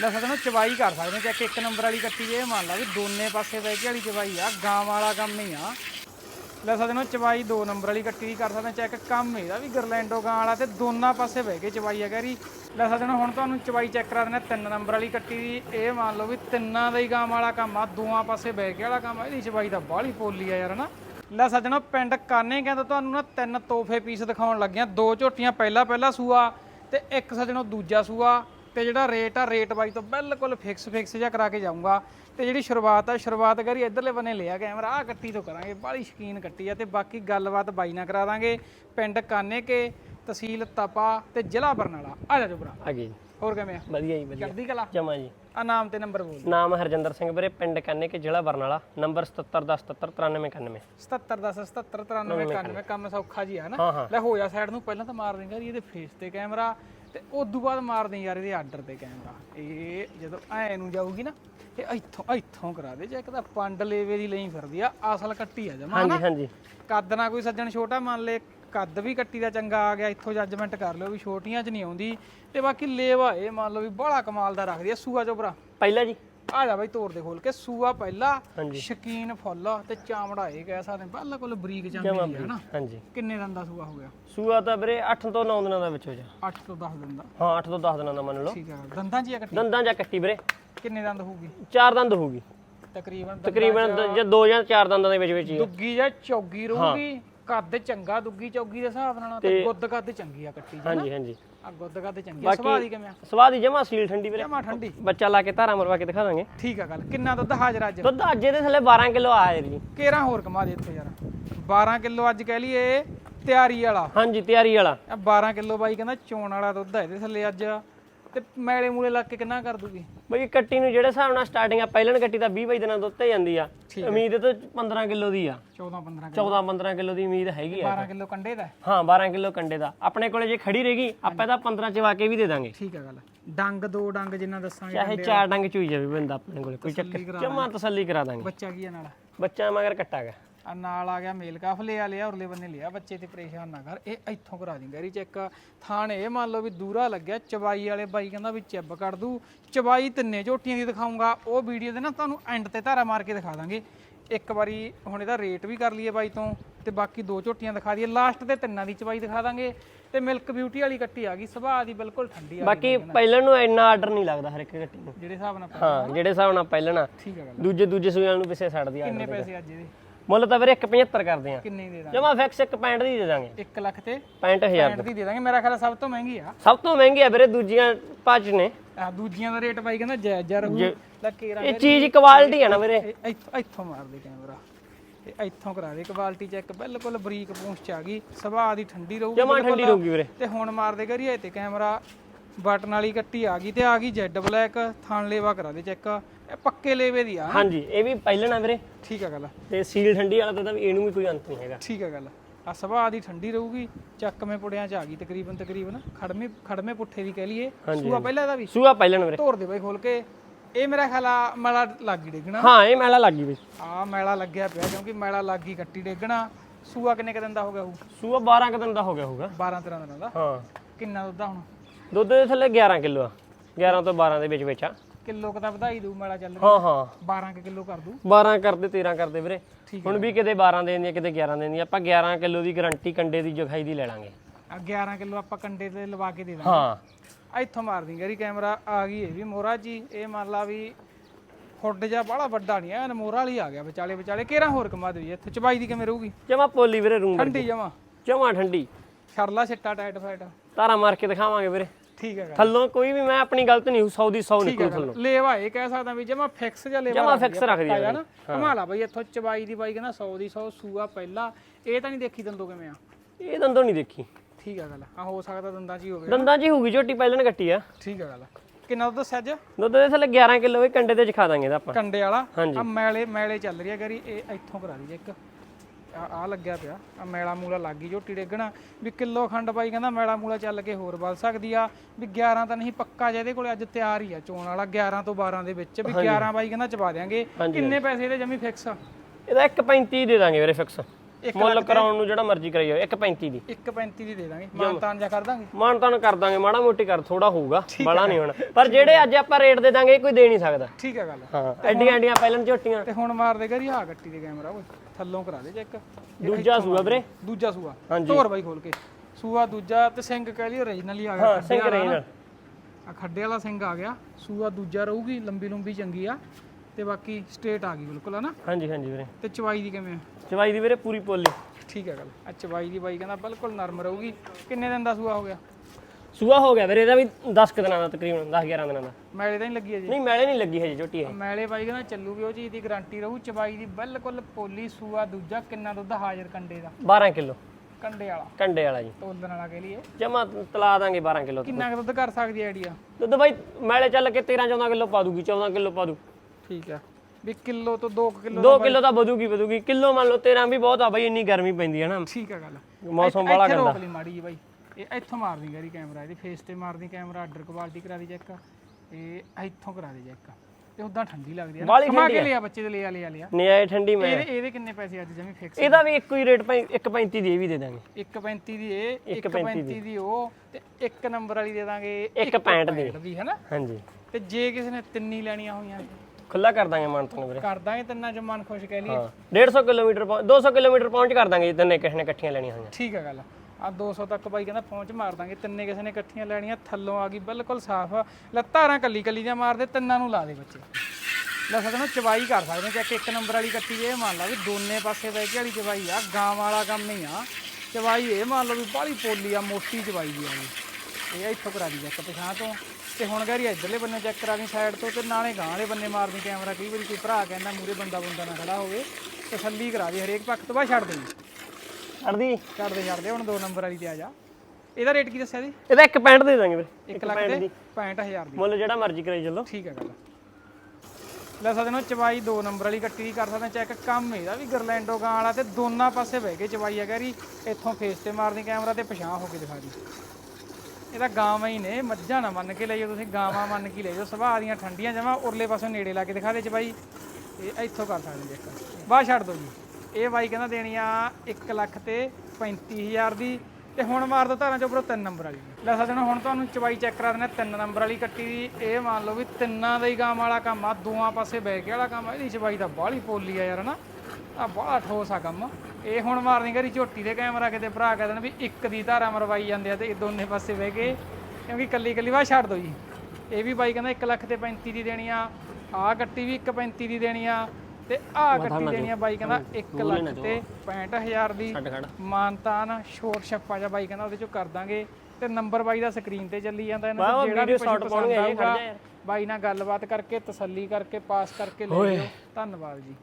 ਲੈ ਸਕਦੇ ਹੋ, ਚਵਾਈ ਕਰ ਸਕਦੇ ਚੈੱਕ ਇੱਕ ਨੰਬਰ ਵਾਲੀ ਕੱਟੀ ਜੇ, ਇਹ ਮੰਨ ਲਾ ਵੀ ਦੋਨੇ ਪਾਸੇ ਬਹਿ ਕੇ ਵਾਲੀ ਚਵਾਈ ਆ ਗਾਂ ਵਾਲਾ ਕੰਮ ਨਹੀਂ ਆ। ਲੈ ਸਕਦੇ ਹੋ, ਚਵਾਈ ਦੋ ਨੰਬਰ ਵਾਲੀ ਕੱਟੀ ਦੀ ਕਰ ਸਕਦੇ ਚੈੱਕ ਕੰਮ ਇਹਦਾ ਵੀ ਗਰਲੈਂਡੋ ਗਾਂ ਵਾਲਾ ਤੇ ਦੋਨਾਂ ਪਾਸੇ ਬਹਿ ਕੇ ਚਵਾਈ ਆ ਗੈਰੀ। ਲੈ ਸਕਦੇ ਹੋ, ਹੁਣ ਤੁਹਾਨੂੰ ਚਵਾਈ ਚੈੱਕ ਕਰਾ ਦਿੰਦੇ ਤਿੰਨ ਨੰਬਰ ਵਾਲੀ ਕੱਟੀ ਦੀ ਇਹ ਮੰਨ ਲਓ ਵੀ ਤਿੰਨਾਂ ਦਾ ਹੀ ਗਾਂ ਵਾਲਾ ਕੰਮ ਆ ਦੋਆਂ ਪਾਸੇ ਬਹਿ ਕੇ ਵਾਲਾ ਕੰਮ ਆ, ਇਹਦੀ ਚਵਾਈ ਤਾਂ ਬਾਹਲੀ ਪੋਲੀ ਆ ਯਾਰ, ਹਨਾ? ਲੈ ਸੱਜਣੋ ਪਿੰਡ ਕਾਨੇ ਕਹਿੰਦਾ ਤੁਹਾਨੂੰ ਨਾ ਤਿੰਨ ਤੋਹਫੇ ਪੀਸ ਦਿਖਾਉਣ ਲੱਗਿਆ, ਦੋ ਝੋਟੀਆਂ ਪਹਿਲਾ ਪਹਿਲਾ ਸੂਆ ਤੇ ਇੱਕ ਸੱਜਣੋ ਦੂਜਾ ਸੂਆ। ਤੇ ਜਿਹੜਾ ਰੇਟ ਆ ਰੇਟ ਬਾਈ ਤੋਂ ਬਿਲਕੁਲ ਫਿਕਸ ਫਿਕਸ ਜਿਹਾ ਕਰਾ ਕੇ ਜਾਊਂਗਾ। ਤੇ ਜਿਹੜੀ ਸ਼ੁਰੂਆਤ ਆ ਸ਼ੁਰੂਆਤ ਕਰੀ ਇਧਰਲੇ ਬੰਨੇ ਲਿਆ ਕੈਮਰਾ ਆ ਕੱਟੀ ਤੋਂ ਕਰਾਂਗੇ ਬਾਹਲੀ ਸ਼ਕੀਨ ਕੱਟੀ ਆ ਤੇ ਬਾਕੀ ਗੱਲਬਾਤ ਬਾਈ ਨਾਲ ਕਰਾ ਦਾਂਗੇ। ਪਿੰਡ ਕਾਨੇ ਕੇ ਤਹਿਸੀਲ ਤਪਾ ਤੇ ਜ਼ਿਲ੍ਹਾ ਬਰਨਾਲਾ। ਆ ਜਾ ਜੋ ਭਰਾ ਆ ਗਈ। ਹੋਰ ਕਿਵੇਂ ਆ? ਵਧੀਆ ਜੀ ਵਧੀਆ। ਚੜ੍ਹਦੀ ਕਲਾ? ਜਮਾ ਜੀ। ਆ ਨਾਮ ਤੇ ਨੰਬਰ ਬੋਲ ਨਾਮ ਹਰਜਿੰਦਰ ਸਿੰਘ ਵੀਰੇ ਪਿੰਡ ਕੰਨੇ ਕੇ ਜ਼ਿਲ੍ਹਾ ਬਰਨਾਲਾ ਨੰਬਰ 7710779391 77 10 77 93 91 ਕੰਮ ਸੌਖਾ ਜੀ ਆ ਨਾ ਹਾਂ ਹਾਂ। ਲੈ ਹੋ ਜਾ ਸਾਈਡ ਨੂੰ ਪਹਿਲਾਂ ਤਾਂ ਮਾਰ ਦੇਂਗਾ ਇਹਦੇ ਫੇਸ ਤੇ ਕੈਮਰਾ ਤੇ ਉਦੋਂ ਬਾਅਦ ਮਾਰ ਦੇ ਯਾਰ ਇਹਦੇ ਆਰਡਰ ਤੇ ਕੈਮਰਾ ਇਹ ਜਦੋਂ ਐ ਨੂੰ ਜਾਊਗੀ ਨਾ ਇਹ ਇੱਥੋਂ ਇੱਥੋਂ ਕਰਾ ਦੇ। ਜੇ ਇੱਕ ਤਾਂ ਪੰਡ ਲੇਵੇ ਦੀ ਲਈ ਫਿਰਦੀ ਆ ਅਸਲ ਕੱਟੀ ਆ ਜਮਾ ਹਾਂਜੀ ਹਾਂਜੀ। ਕੱਦ ਨਾ ਕੋਈ ਸੱਜਣ ਛੋਟਾ ਮੰਨ ਲੇ ਕੱਦ ਵੀ ਕੱਟੀ ਦਾ ਚੰਗਾ ਆ ਗਿਆ ਇੱਥੋਂ ਜੱਜਮੈਂਟ ਕਰ ਲਿਓ ਵੀ ਛੋਟੀਆਂ 'ਚ ਨਹੀਂ ਆਉਂਦੀ। ਤੇ ਬਾਕੀ ਲੇਵਾ ਇਹ ਮੰਨ ਲਓ ਵੀ ਬੜਾ ਕਮਾਲ ਦਾ ਰੱਖਦੀ ਆ ਸੂਆ ਚੋਬਰਾ ਪਹਿਲਾ ਜੀ। ਆ ਜਾ ਬਾਈ ਤੋੜ ਦੇ ਖੋਲ ਕੇ ਸੂਆ ਪਹਿਲਾ ਹਾਂਜੀ। ਸ਼ਕੀਨ ਫੁੱਲ ਤੇ ਚਾਮੜਾ ਇਹ ਕਹਿ ਸਕਦੇ ਪਹਿਲਾਂ ਕੋਲ ਬਰੀਕ ਚਾਮੜੀ ਹੈ ਨਾ। ਹਾਂਜੀ। ਕਿੰਨੇ ਦਿਨ ਦਾ ਸੂਆ ਹੋ ਗਿਆ? ਸੂਆ ਤਾਂ ਵੀਰੇ 8 ਤੋਂ 9 ਦਿਨਾਂ ਦਾ ਵਿੱਚ ਹੋ ਜਾ। 8 ਤੋਂ 10 ਦਿਨ ਦਾ। ਹਾਂ 8 ਤੋਂ 10 ਦਿਨਾਂ ਦਾ ਮੰਨ ਲਓ। ਠੀਕ ਹੈ ਦੰਦਾਂ 'ਚ ਹੀ ਆ ਕੱਟੀ? ਦੰਦਾਂ ਜਾਂ ਕੱਟੀ ਵੀਰੇ। ਕਿੰਨੇ ਦੰਦ ਹੋਊਗੀ? ਚਾਰ ਦੰਦ ਹੋਊਗੀ। ਤਕਰੀਬਨ ਤਕਰੀਬਨ ਦ- ਜਾਂ ਦੋ ਜਾਂ ਚਾਰ ਦੰਦਾਂ ਦੇ ਵਿੱਚ ਵਿੱਚ ਹੀ ਆ। ਦੁੱਗੀ ਜਾਂ ਚੌਗੀ ਰਹੂਗੀ ਕੱਦ ਚੰਗਾ ਦੁੱਗੀ ਚੌਗੀ ਦੇ ਹਿਸਾਬ ਨਾਲ ਤੇ ਗੁੱਦ ਕੱਦ ਚੰਗੀ ਆ ਕੱਟੀ ਦੀ ਹਾਂਜੀ ਹਾਂਜੀ। ਆ ਗੁੱਦ ਕੱਦ ਚੰਗੀ ਆ। ਸੁਭਾਅ ਦੀ ਕਿਵੇਂ ਆ? ਸਵਾਦ ਹੀ ਜਮਾ ਸੀਲ ਠੰਡੀ ਵੀਰੇ। ਜਮਾ ਠੰਡੀ। ਬੱਚਾ ਲਾ ਕੇ ਧਾਰਾ ਮਰਵਾ ਕੇ ਦਿਖਾ ਦਾਂਗੇ। ਠੀਕ ਆ ਗੱਲ। ਕਿੰਨਾ ਦੁੱਧ ਹਾਜ਼ਰ ਅੱਜ? ਦੁੱਧ ਅੱਜ ਦੇ ਥੱਲੇ 12 ਕਿਲੋ ਆਇਆ ਜੀ। ਕੇਰਾ ਹੋਰ ਕਮਾ ਦੇ ਇੱਥੇ ਯਾਰ। 12 ਕਿਲੋ ਅੱਜ ਕਹਿ ਲਈਏ ਤਿਆਰੀ ਵਾਲਾ। ਹਾਂਜੀ ਤਿਆਰੀ ਵਾਲਾ। ਆ 12 ਕਿਲੋ ਬਾਈ ਕਹਿੰਦਾ ਚੋਣ ਵਾਲਾ ਦੁੱਧ ਆ ਇਹਦੇ ਥੱਲੇ ਅੱਜ। ਤੇ ਮੈਲੇ ਮੂਲੇ ਲੱਗ ਕੇ ਕਿੰਨਾ ਕਰ ਦੂਗੀ? ਬਈ ਕੱਟੀ ਨੂੰ ਜਿਹੜੇ ਹਿਸਾਬ ਨਾਲ ਸਟਾਰਟਿੰਗ ਆ ਪਹਿਲਣ ਕੱਟੀ ਤਾਂ 20 22 ਦਿਨਾਂ ਤੇ ਜਾਂਦੀ ਆ। ਉਮੀਦ ਤਾਂ 15 ਕਿਲੋ ਦੀ ਆ। 14 15 14 15 ਕਿਲੋ ਦੀ ਉਮੀਦ ਹੈਗੀ ਆ 12 ਕਿਲੋ ਕੰਡੇ ਦਾ ਹਾਂ? 12 ਕਿਲੋ ਕੰਡੇ ਦਾ। ਆਪਣੇ ਕੋਲੇ ਜੇ ਖੜੀ ਰਹੇਗੀ ਆਪਾਂ ਇਹਦਾ 15 ਚਵਾ ਕੇ ਵੀ ਦੇ ਦਾਂਗੇ। ਠੀਕ ਆ ਗੱਲ। ਡੰਗ ਦੋ ਡੰਗ ਜਿੰਨਾ ਦੱਸਾਂਗੇ ਚਾਹੇ ਚਾਰ ਡੰਗ ਚੂਈ ਜਾਵੇ ਬੰਦਾ ਆਪਣੇ ਕੋਲੇ ਕੋਈ ਚੱਕਰ ਜਮਾ ਤਸੱਲੀ ਕਰਾ ਦਾਂਗੇ। ਬੱਚਾ ਕੀ ਆ ਨਾਲ? ਬੱਚਾ ਮਗਰ ਕੱਟਾਗਾ ਆ ਨਾਲ ਆ ਗਿਆ ਮੇਲ ਕਾਫ ਲਿਆ ਲਿਆ ਉਰਲੇ ਬੰਨੇ ਲਿਆ ਬੱਚੇ ਤੇ ਪਰੇਸ਼ਾਨ ਨਾ ਕਰ। ਇਹ ਇੱਥੋਂ ਕਰਾ ਦੀ ਗੈਰੀ ਚੈੱਕ। ਥਾਣ ਇਹ ਮੰਨ ਲਓ ਵੀ ਦੂਰਾ ਲੱਗਿਆ ਚਬਾਈ ਵਾਲੇ ਬਾਈ ਕਹਿੰਦਾ ਵੀ ਚਿੱਬ ਕੱਢ ਦੂ ਚਬਾਈ ਤਿੰਨੇ ਝੋਟੀਆਂ ਦੀ ਦਿਖਾਉਂਗਾ ਉਹ ਵੀਡੀਓ ਦੇ ਨਾ ਤੁਹਾਨੂੰ ਐਂਡ ਤੇ ਧਾਰਾ ਮਾਰ ਕੇ ਦਿਖਾ ਦਾਂਗੇ। ਇੱਕ ਵਾਰੀ ਹੁਣ ਇਹਦਾ ਰੇਟ ਵੀ ਕਰ ਲਈਏ ਬਾਈ ਤੋਂ ਤੇ ਬਾਕੀ ਦੋ ਝੋਟੀਆਂ ਦਿਖਾ ਦਈਏ। ਲਾਸਟ ਤੇ ਤਿੰਨਾਂ ਦੀ ਚਬਾਈ ਦਿਖਾ ਦਾਂਗੇ। ਤੇ ਮਿਲਕ ਬਿਊਟੀ ਵਾਲੀ ਕੱਟੀ ਆ ਗਈ। ਸੁਭਾਅ ਦੀ ਬਿਲਕੁਲ ਠੰਡੀ ਆ ਬਾਕੀ ਪਹਿਲਣ ਨੂੰ ਇੰਨਾ ਆਰਡਰ ਨਹੀਂ ਲੱਗਦਾ ਹਰ ਇੱਕ ਕੱਟੀ ਨੂੰ। ਜਿਹੜੇ ਹਿਸਾਬ ਨਾਲ ਹਾਂ ਜਿਹੜੇ ਹਿਸਾਬ ਨਾਲ ਆ ਗੱਲ ਦੂਜੇ ਦੂਜੇ ਸੂਆਂ ਨੂੰ ਪਿੱਛੇ ਛੱਡਦੀ ਆ ਕਿੰਨੇ ਪੈਸੇ ਅੱਜ ਇਹਦੇ? ਮੁੱਲ ਤਾਂ ਵੀਰੇ 175 ਕਰਦੇ ਆ। ਕਿੰਨੇ ਦੇ ਦਾਂਗੇ? ਜਮਾ ਫਿਕਸ 165 ਦੀ ਦੇ ਦਾਂਗੇ। 1 ਲੱਖ ਤੇ 65000 65 ਦੀ ਦੇ ਦਾਂਗੇ। ਮੇਰਾ ਖਿਆਲ ਸਭ ਤੋਂ ਮਹਿੰਗੀ ਆ। ਸਭ ਤੋਂ ਮਹਿੰਗੀ ਆ ਵੀਰੇ ਦੂਜੀਆਂ ਪੰਜ ਨੇ। ਆ ਦੂਜੀਆਂ ਦਾ ਰੇਟ ਬਾਈ ਕਹਿੰਦਾ ਜਾਇਜ਼ ਜਾ ਰਹੂ। ਲੈ ਕੇਰਾ ਇਹ ਚੀਜ਼ ਕੁਆਲਿਟੀ ਆ ਨਾ ਵੀਰੇ। ਇੱਥੋਂ ਮਾਰ ਦੇ ਕੈਮਰਾ। ਇਹ ਇੱਥੋਂ ਕਰਾ ਦੇ। ਕੁਆਲਿਟੀ ਚੈੱਕ ਬਿਲਕੁਲ ਬਰੀਕ ਪੂੰਛ ਚ ਆ ਗਈ। ਸੁਭਾਅ ਦੀ ਠੰਡੀ ਰਹੂਗੀ ਜਮਾ ਠੰਡੀ ਰਹੂਗੀ ਵੀਰੇ। ਤੇ ਹੁਣ ਮਾਰ ਦੇ ਕਰੀਏ ਤੇ ਕੈਮਰਾ ਬਟਨ ਵਾਲੀ ਕੱਟੀ ਆ ਗਈ ਤੇ ਆ ਗਈ ਜੈਡ ਬਲੈਕ ਥਣ ਲੇਵਾ ਕਰਾ ਦੇ ਚੈੱਕ ਇਹ ਪੱਕੇ ਲੇਵੇ ਦੀ ਆ ਹਾਂਜੀ ਇਹ ਵੀ ਪਹਿਲਣਾ ਵੀਰੇ। ਠੀਕ ਆ ਗੱਲ ਤੇ ਸੀਲ ਠੰਡੀ ਵਾਲਾ ਤਾਂ ਇਹਨੂੰ ਵੀ ਕੋਈ ਅੰਤ ਨਹੀਂ ਹੈਗਾ। ਠੀਕ ਆ ਗੱਲ ਆ। ਦੀ ਠੰਡੀ ਰਹੂਗੀ ਚੱਕਵੇਂ ਪੁੜਿਆਂ ਚ ਆ ਗਈ ਤਕਰੀਬਨ ਤਕਰੀਬਨ ਖੜਮੇ ਖੜਮੇ ਪੁੱਠੇ ਦੀ ਕਹਿ ਲਈਏ। ਸੂਆ ਪਹਿਲਾਂ ਇਹਦਾ ਵੀ? ਸੂਆ ਪਹਿਲਣ ਵੀਰੇ। ਤੋੜ ਦੇ ਬਾਈ ਖੋਲ ਕੇ। ਇਹ ਮੇਰਾ ਖਿਆਲ ਆ ਮੈਲਾ ਲੱਗੀ ਡੇਗਣਾ। ਹਾਂ ਇਹ ਮੈਲਾ ਲੱਗੀ ਵੀ ਆ ਮੈਲਾ ਲੱਗਿਆ ਪਿਆ ਕਿਉਂਕਿ ਮੈਲਾ ਲੱਗੀ ਕੱਟੀ ਡੇਗਣਾ। ਸੂਆ ਕਿੰਨੇ ਕ ਦਿਨ ਦਾ ਹੋ ਗਿਆ ਹੋਊ? ਸੂਆ 12 ਕੁ ਦਿਨ ਦਾ ਹੋ ਗਿਆ ਹੋਊਗਾ। 12 13 ਦਿਨਾਂ ਦਾ? ਹਾਂ। ਕਿੰਨਾ ਦੁੱਧ ਹੁਣ? ਦੁੱਧ ਦੇ ਥੱਲੇ 11 ਕਿਲੋ ਆ। 11 ਤੋਂ 12 ਦੇ ਵਿੱਚ ਵਿੱਚ ਆ। ਕਿਲੋ ਕ ਤਾਂ ਵਧਾਈ ਦੂ ਮੈਲਾ ਚੱਲ। ਹਾਂ ਹਾਂ। 12 ਕ ਕਿਲੋ ਕਰ ਦੂ 12 ਕਰਦੇ 13 ਕਰਦੇ ਵੀਰੇ। ਹੁਣ ਵੀ ਕਿਤੇ 12 ਦੇ ਦਿੰਦੀ ਆ ਕਿਤੇ 11 ਦੇ ਦਿੰਦੀ ਆ। ਆਪਾਂ 11 ਕਿਲੋ ਦੀ ਗਾਰੰਟੀ ਕੰਡੇ ਦੀ ਜਖਾਈ ਦੀ ਲੈ ਲਾਂਗੇ। ਆ 11 ਕਿਲੋ ਆਪਾਂ ਕੰਡੇ ਤੇ ਲਵਾ ਕੇ ਦੇ ਦਾਂਗੇ। ਹਾਂ। ਇੱਥੋਂ ਮਾਰ ਦੀ ਗਰੀ ਕੈਮਰਾ ਆ ਗਈ ਇਹ ਵੀ। ਮੋਰਾ ਜੀ ਇਹ ਮੰਨ ਲਾ ਵੀ ਹੁੱਡ ਜਾ ਬੜਾ ਵੱਡਾ ਨਹੀਂ ਐ ਮੋਰਾ ਵਾਲੀ ਆ ਗਿਆ ਵਿਚਾਲੇ ਵਿਚਾਲੇ। ਕਿਹੜਾ ਹੋਰ ਕਮਾ ਦੇ ਇੱਥੇ ਚਬਾਈ ਦੀ ਕਿਵੇਂ ਰਹੂਗੀ? ਜਮਾ ਪੋਲੀ ਵੀਰੇ ਰੂਮ ਠੰਡੀ ਜਮਾ। ਜਮਾ ਠੰਡੀ। ਛੜਲਾ ਛਿੱਟਾ ਟਾਈਟ ਫਾਈਟ। ਤਾਰਾ ਮਾਰ ਕੇ ਦਿਖਾਵਾਂਗੇ ਵੀਰੇ। ਠੀਕ ਹੈ ਗੱਲ ਥੱਲੋਂ ਕੋਈ ਵੀ ਮੈਂ ਆਪਣੀ ਗਲਤ ਨਹੀਂ 100 ਦੀ 100 ਨਿਕਲ ਥੱਲੋਂ। ਲੇਵਾ ਇਹ ਕਹਿ ਸਕਦਾ ਵੀ ਜਮਾ ਫਿਕਸ ਜਾਂ ਲੇਵਾ ਜਮਾ ਫਿਕਸ ਰੱਖਦੀ ਆ ਆ ਨਾ ਕਮਾ ਲਾ ਬਈ ਇੱਥੋਂ ਚਬਾਈ ਦੀ ਬਾਈ ਕਹਿੰਦਾ 100 ਦੀ 100 ਸੂਆ ਪਹਿਲਾ। ਇਹ ਤਾਂ ਨਹੀਂ ਦੇਖੀ ਦੰਦੋ ਕਿਵੇਂ ਆ। ਇਹ ਦੰਦੋਂ ਨਹੀਂ ਦੇਖੀ। ਠੀਕ ਆ ਗੱਲ ਆ। ਹੋ ਸਕਦਾ ਦੰਦਾਂ 'ਚ ਹੀ ਹੋਵੇ। ਦੰਦਾਂ 'ਚ ਹੀ ਹੋਊਗੀ ਝੋਟੀ ਪਹਿਲਣ ਕੱਟੀ ਆ। ਠੀਕ ਆ ਗੱਲ ਕਿੰਨਾ ਦੁੱਧ ਸੱਜ ਦੁੱਧ ਦੇ ਥੱਲੇ 11 ਕਿਲੋ ਵੀ ਕੰਡੇ ਤੇ ਚਖਾ ਦਾਂਗੇ ਇਹਦਾ ਆਪਾਂ। ਕੰਡੇ ਵਾਲਾ। ਆ ਮੈਲੇ ਮੈਲੇ ਚੱਲ ਰਹੀ ਆ ਗਰੀ ਇਹ ਇੱਥੋਂ ਕਰਾ ਦੀ ਜੇ ਇੱਕ। ਆ ਲੱਗਿਆ ਪਿਆ। ਆ ਮੈਲਾ ਮੂਲਾ ਲੱਗ ਗਈ ਝੋਟੀ ਡੇਗਣਾ ਵੀ ਕਿਲੋ ਖੰਡ ਬਾਈ ਕਹਿੰਦਾ ਮੈਲਾ ਮੂਲਾ ਚੱਲ ਕੇ ਹੋਰ ਵੱਲ ਸਕਦੀ ਆ। ਵੀ 11 ਤਾਂ ਨਹੀਂ ਪੱਕਾ ਜਿਹਦੇ ਕੋਲੇ ਅੱਜ ਤਿਆਰ ਹੀ ਆ ਚੋਣ ਵਾਲਾ 11 ਤੋਂ 12 ਦੇ ਵਿੱਚ। ਵੀ 11 ਬਾਈ ਕਹਿੰਦਾ ਚਪਾ ਦਿਆਂਗੇ। ਕਿੰਨੇ ਪੈਸੇ ਇਹਦੇ ਜਮੀ ਫਿਕਸ ਇਹਦਾ 1.35 ਦੇ ਦਾਂਗੇ ਵੀਰੇ ਫਿਕਸ ਮੁੱਲ ਕਰਾਉਣ ਨੂੰ ਜਿਹੜਾ ਮਰਜ਼ੀ ਕਰਾਈ ਜਾਓ 1.35 ਦੀ। 1.35 ਦੀ ਦੇ ਦਾਂਗੇ ਮਾਨਤਾਨ ਜਾ ਕਰ ਦਾਂਗੇ। ਮਾਨ ਤਾਨ ਕਰ ਦਾਂਗੇ ਮਾੜਾ ਮੋਟੀ ਕਰ ਥੋੜਾ ਹੋਊਗਾ ਬੜਾ ਨਹੀਂ ਹੋਣਾ। ਪਰ ਜਿਹੜੇ ਅੱਜ ਆਪਾਂ ਰੇਟ ਦੇ ਦਾਂਗੇ ਕੋਈ ਦੇ ਨਹੀਂ ਸਕਦਾ। ਠੀਕ ਹੈ ਗੱਲ। ਹਾਂ ਐਡੀਆਂ ਐਡੀਆਂ ਪਹਿਲਾਂ ਝੋਟੀਆਂ। ਤੇ ਹੁਣ ਮਾਰ ਦੇ ਆ ਗੱਟੀ ਦੇ ਕੈਮਰਾ ਓਏ ਥੱਲੋਂ ਕਰਾ ਦੇ ਚੈੱਕ। ਦੂਜਾ ਸੂਆ ਵੀਰੇ। ਦੂਜਾ ਸੂਆ। ਹਾਂਜੀ। ਧੋਰ ਬਾਈ ਖੋਲ ਕੇ। ਸੂਆ ਦੂਜਾ ਤੇ ਸਿੰਘ ਕਹਿ ਲਈ ਓਰੀਜਨਲ ਹੀ ਆ ਗਿਆ ਹਾਂ ਸਿੰਘ ਨਾਲ ਆ ਖੱਡੇ ਵਾਲਾ ਸਿੰਘ ਆ ਗਿਆ। ਸੂਆ ਦੂਜਾ ਰਹੂਗੀ ਲੰਬੀ ਲੰਬੀ ਚੰਗੀ ਆ। ਤੇ ਬਾਕੀ ਸਟੇਟ ਆ ਗਈ ਬਿਲਕੁਲ ਹਨਾ? ਹਾਂਜੀ ਹਾਂਜੀ ਵੀਰੇ। ਤੇ ਚਵਾਈ ਦੀ ਕਿਵੇਂ ਆ? ਚਵਾਈ ਦੀ ਵੀਰੇ ਪੂਰੀ ਪੋਲੀ। ਠੀਕ ਹੈ ਗੱਲ। ਆ ਚਵਾਈ ਦੀ ਬਾਈ ਕਹਿੰਦਾ ਬਿਲਕੁਲ ਨਰਮ ਰਹੂਗੀ। ਕਿੰਨੇ ਦਿਨ ਦਾ ਸੂਆ ਹੋ ਗਿਆ? ਸੂਆ ਹੋ ਗਿਆ ਵੀਰੇ ਇਹਦਾ ਵੀ 10 ਕੁ ਦਿਨਾਂ ਦਾ ਤਕਰੀਬਨ 10 11 ਦਿਨਾਂ ਦਾ। ਮੈਲੇ ਤਾਂ ਨਹੀਂ ਲੱਗੀ ਅਜੇ ਨਹੀਂ ਮੈਲੇ ਨਹੀਂ ਲੱਗੀ ਹਜੇ ਝੋਟੀ ਇਹ। ਮੈਲੇ ਬਾਈ ਕਹਿੰਦਾ ਚੱਲੂਗੀ ਉਹ ਚੀਜ਼ ਦੀ ਗਾਰੰਟੀ ਰਹੂ। ਚਵਾਈ ਦੀ ਬਿਲਕੁਲ ਪੋਲੀ ਸੂਆ ਦੂਜਾ ਕਿੰਨਾ ਦੁੱਧ ਹਾਜ਼ਰ ਕੰਡੇ ਦਾ? 12 ਕਿਲੋ। ਕੰਡੇ ਵਾਲਾ। ਕੰਡੇ ਵਾਲਾ ਜੀ। ਤੋਲਣ ਵਾਲਾ ਕਹਿ ਲਈਏ। ਜਮਾ ਤਲਾ ਦਾਂਗੇ 12 ਕਿਲੋ ਕਿੰਨਾ ਕੁ ਦੁੱਧ ਕਰ ਸਕਦੀ ਆਈਡੀਆ ਦੁੱਧ ਬਾਈ ਮੈਲੇ ਚੱਲ ਕੇ 13 14 ਕਿਲੋ ਪਾ ਦੂਗੀ 14 ਕਿਲੋ ਪਾ ਦੂ। ਠੀਕ ਆ ਵੀ ਕਿਲੋ ਤੋਂ 2 ਕਿਲੋ 2 ਕਿਲੋ ਤਾਂ ਵਧੂਗੀ ਵਧੂਗੀ। ਕਿਲੋ ਮੰਨ ਲਓ 13 ਵੀ ਬਹੁਤ ਆ ਬਾਈ ਇੰਨੀ ਗਰਮੀ ਪੈਂਦੀ ਹੈ ਨਾ। ਠੀਕ ਆ ਗੱਲ। ਮੌਸਮ ਇੱਥੇ ਗੰਦਾ ਰੋਕ ਲਈ ਮਾੜੀ ਜੀ ਬਾਈ। ਇਹ ਇੱਥੋਂ ਮਾਰਦੀ ਗਰੀ ਕੈਮਰਾ ਇਹਦੀ ਫੇਸ ਤੇ ਮਾਰਦੀ ਕੈਮਰਾ ਆਰਡਰ ਕੁਆਲਿਟੀ ਕਰਾ ਦੀ ਚੈੱਕ ਇਹ ਇੱਥੋਂ ਕਰਾ ਦੇ ਚੈੱਕ ਤੇ ਉਦਾਂ ਠੰਡੀ ਲੱਗਦੀ ਆ ਨਾ। ਕਮਾ ਕੇ ਲਿਆ ਬੱਚੇ ਦੇ ਲਿਆ ਲਿਆ ਲਿਆ। ਨਿਆਏ ਠੰਡੀ ਮੈਂ ਇਹਦੇ ਇਹਦੇ ਕਿੰਨੇ ਪੈਸੇ ਅੱਜ ਜਮੀ ਫਿਕਸ ਇਹਦਾ ਵੀ ਇੱਕੋ ਹੀ ਰੇਟ 1.35 ਦੀ ਇਹ ਵੀ ਦੇ ਦਾਂਗੇ। 1.35 ਦੀ ਇਹ 1.35 1.35 ਦੀ। ਉਹ ਤੇ ਇੱਕ ਨੰਬਰ ਵਾਲੀ ਦੇ ਦਾਂਗੇ 1.65 ਦੀ। 1.65 ਦੀ ਹੈਨਾ ਹਾਂਜੀ। ਤੇ ਜੇ ਕਿਸੇ ਨੇ ਤਿੰਨੀ ਲੈਣੀਆਂ ਹੋਈਆਂ ਖੁੱਲਾ ਕਰ ਦਾਂਗੇ ਮਨ ਤੋਂ ਵੀਰੇ। ਕਰ ਦਾਂਗੇ ਤਿੰਨਾਂ ਚ ਮਨ ਖੁਸ਼ ਕਹਿ ਲਈਏ। ਹਾਂ 150 ਕਿਲੋਮੀਟਰ ਪਹੁੰ- 200 ਕਿਲੋਮੀਟਰ ਪਹੁੰਚ ਕਰ ਦਾਂਗੇ ਜੇ ਤਿੰਨੇ ਕਿਸੇ ਨੇ ਇਕੱਠੀਆਂ ਲੈਣੀਆਂ ਹੋਈਆਂ। ਠੀਕ ਹੈ ਗੱਲ। ਆ 200 ਤੱਕ ਬਾਈ ਕਹਿੰਦਾ ਪਹੁੰਚ ਮਾਰ ਦਾਂਗੇ ਤਿੰਨੇ ਕਿਸੇ ਨੇ ਇਕੱਠੀਆਂ ਲੈਣੀਆਂ ਥੱਲੋਂ ਆ ਗਈ ਬਿਲਕੁਲ ਸਾਫ਼। ਲੱਤਾਰਾਂ ਕੱਲੀ ਕੱਲੀ ਜਾਂ ਮਾਰਦੇ ਤਿੰਨਾਂ ਨੂੰ ਲਾ ਦੇ ਬੱਚੇ। ਲੈ ਸਕਦੇ ਹੋ ਚਵਾਈ ਕਰ ਸਕਦੇ ਚੈੱਕ ਇੱਕ ਨੰਬਰ ਵਾਲੀ ਕੱਟੀ ਇਹ ਮੰਨ ਲਾ ਵੀ ਦੋਨੇ ਪਾਸੇ ਬਹਿ ਕੇ ਵਾਲੀ ਚਵਾਈ ਆ ਗਾਂ ਵਾਲਾ ਕੰਮ ਨਹੀਂ ਆ। ਚਵਾਈ ਇਹ ਮੰਨ ਲਓ ਵੀ ਬਾਹਲੀ ਪੋਲੀ ਆ ਮੋਟੀ ਚਵਾਈ ਆ ਇਹ। ਇੱਥੋਂ ਕਰਾ ਦੀ ਚੈੱਕ ਪਛਾਂ ਤੋਂ। ਤੇ ਹੁਣ ਗਾਰੀ ਇਧਰਲੇ ਬੰਨੇ ਚੈੱਕ ਕਰਾ ਦੀ ਸਾਈਡ ਤੋਂ ਤੇ ਨਾਲੇ ਗਾਂ ਵਾਲੇ ਬੰਨੇ ਮਾਰਦੀ ਕੈਮਰਾ ਕਈ ਵਾਰੀ ਕੋਈ ਭਰਾ ਕਹਿੰਦਾ ਮੂਰੇ ਬੰਦਾ ਬੰਦਾ ਨਾ ਖੜਾ ਹੋਵੇ ਤਸੱਲੀ ਕਰਾ ਦੀ ਹਰੇਕ ਪੱਖ ਤੋਂ ਬਾਅਦ ਛੱਡ ਦੇ? ਛੱਡਦੀ ਛੱਡਦੇ ਛੱਡਦੇ ਹੁਣ ਦੋ ਨੰਬਰ ਵਾਲੀ ਤੇ ਆ ਜਾ। ਇਹਦਾ ਰੇਟ ਕੀ ਦੱਸਿਆ ਜੀ ਇਹਦਾ 1.65 ਦੇ ਦਾਂਗੇ ਵੀਰੇ 1 ਲੱਖ ਦੇ। 65000 ਦੀ। ਮੁੱਲ ਜਿਹੜਾ ਮਰਜ਼ੀ ਕਰਾਈ ਚੱਲੋ। ਠੀਕ ਹੈ ਗੱਲ। ਲੈ ਸਕਦੇ ਹੋ ਚਵਾਈ ਦੋ ਨੰਬਰ ਵਾਲੀ ਕੱਟੀ ਦੀ ਕਰ ਸਕਦੇ ਚੈੱਕ ਕੰਮ ਇਹਦਾ ਵੀ ਗਰਲੈਂਡੋ ਗਾਂ ਵਾਲਾ ਤੇ ਦੋਨਾਂ ਪਾਸੇ ਬਹਿ ਕੇ ਚਵਾਈ ਹੈ ਗੈਰੀ ਇੱਥੋਂ ਫੇਸ ਤੇ ਮਾਰਦੀ ਕੈਮਰਾ ਤੇ ਪਛਾਂ ਹੋ ਕੇ ਦਿਖਾ ਦੀ। ਇਹ ਤਾਂ ਗਾਵਾਂ ਹੀ ਨੇ, ਮੱਝਾਂ ਨਾ ਮੰਨ ਕੇ ਲਈਓ ਤੁਸੀਂ, ਗਾਵਾਂ ਮੰਨ ਕੇ ਲਈਓ। ਸੁਭਾਅ ਦੀਆਂ ਠੰਡੀਆਂ ਜਮਾ, ਉਰਲੇ ਪਾਸੋਂ ਨੇੜੇ ਲਾ ਕੇ ਦਿਖਾ ਦੇ ਚਵਾਈ ਇਹ ਇੱਥੋਂ ਕਰ ਸਕਦੇ ਦੇਖ ਬਾਹਰ ਛੱਡ ਦੋ ਜੀ। ਇਹ ਬਾਈ ਕਹਿੰਦਾ ਦੇਣੀ ਆ 1 ਲੱਖ ਤੇ 35000 ਦੀ। ਤੇ ਹੁਣ ਮਾਰ ਦੋ ਧਾਰਾਂ ਚੋਂ ਉੱਪਰੋਂ ਤਿੰਨ ਨੰਬਰ ਵਾਲੀ। ਲੈ ਸਕਦੇ ਹੋ ਹੁਣ ਤੁਹਾਨੂੰ ਚਵਾਈ ਚੈੱਕ ਕਰਾ ਦਿੰਦੇ ਤਿੰਨ ਨੰਬਰ ਵਾਲੀ ਕੱਟੀ ਦੀ। ਇਹ ਮੰਨ ਲਓ ਵੀ ਤਿੰਨਾਂ ਦਾ ਹੀ ਕੰਮ ਵਾਲਾ ਕੰਮ ਆ। ਦੋਆਂ ਪਾਸੇ ਬੈਕ ਵਾਲਾ ਕੰਮ ਆ। ਇਹਦੀ ਚਵਾਈ ਤਾਂ ਬਾਹਲੀ ਪੋਲੀ ਆ ਯਾਰ, ਹਨਾ? ਆ ਬੜਾ ਠੋਸ ਆ ਕੰਮ। ਇਹ ਹੁਣ ਮਾਰਨੀ ਘਰੀ ਝੋਟੀ ਦੇ ਕੈਮਰਾ ਕਿਤੇ ਭਰਾ ਕਹਿ ਦੇਣ ਵੀ ਇੱਕ ਦੀ ਧਾਰਾ ਮਰਵਾਈ ਜਾਂਦੇ ਆ ਤੇ ਇਹ ਦੋਨੇ ਪਾਸੇ ਬਹਿ ਕੇ ਕਿਉਂਕਿ ਕੱਲੀ ਕੱਲੀ ਵਾ ਛੱਡ ਦੋ ਜੀ। ਇਹ ਵੀ ਬਾਈ ਕਹਿੰਦਾ 1 ਲੱਖ ਤੇ 35 ਦੀ ਦੇਣੀ ਆ ਆਹ ਕੱਟੀ ਵੀ 1.35 ਦੀ ਦੇਣੀ ਆ ਤੇ ਆਹ ਕੱਟੀ ਦੇਣੀ ਆ ਬਾਈ ਕਹਿੰਦਾ 1 ਲੱਖ ਤੇ 65000 ਦੀ ਮਾਨਤਾਨ ਛੋਟ ਛੱਪਾ ਜਾ ਬਾਈ ਕਹਿੰਦਾ ਉਹਦੇ ਚੋਂ ਕਰ ਦਾਂਗੇ ਤੇ ਨੰਬਰ ਬਾਈ ਦਾ ਸਕਰੀਨ ਤੇ ਚੱਲੀ ਜਾਂਦਾ ਇਹਨਾਂ ਦਾ ਜਿਹੜਾ ਵੀ video ਪਸ਼ੂ short ਪਸੰਦ ਪਾਉਣਗੇ ਜੀ, ਖੜ ਜਾ। ਬਾਈ ਨਾਲ ਗੱਲਬਾਤ ਕਰਕੇ ਤਸੱਲੀ ਕਰਕੇ ਪਾਸ ਕਰਕੇ ਲੈ ਲਿਓ। ਧੰਨਵਾਦ ਜੀ।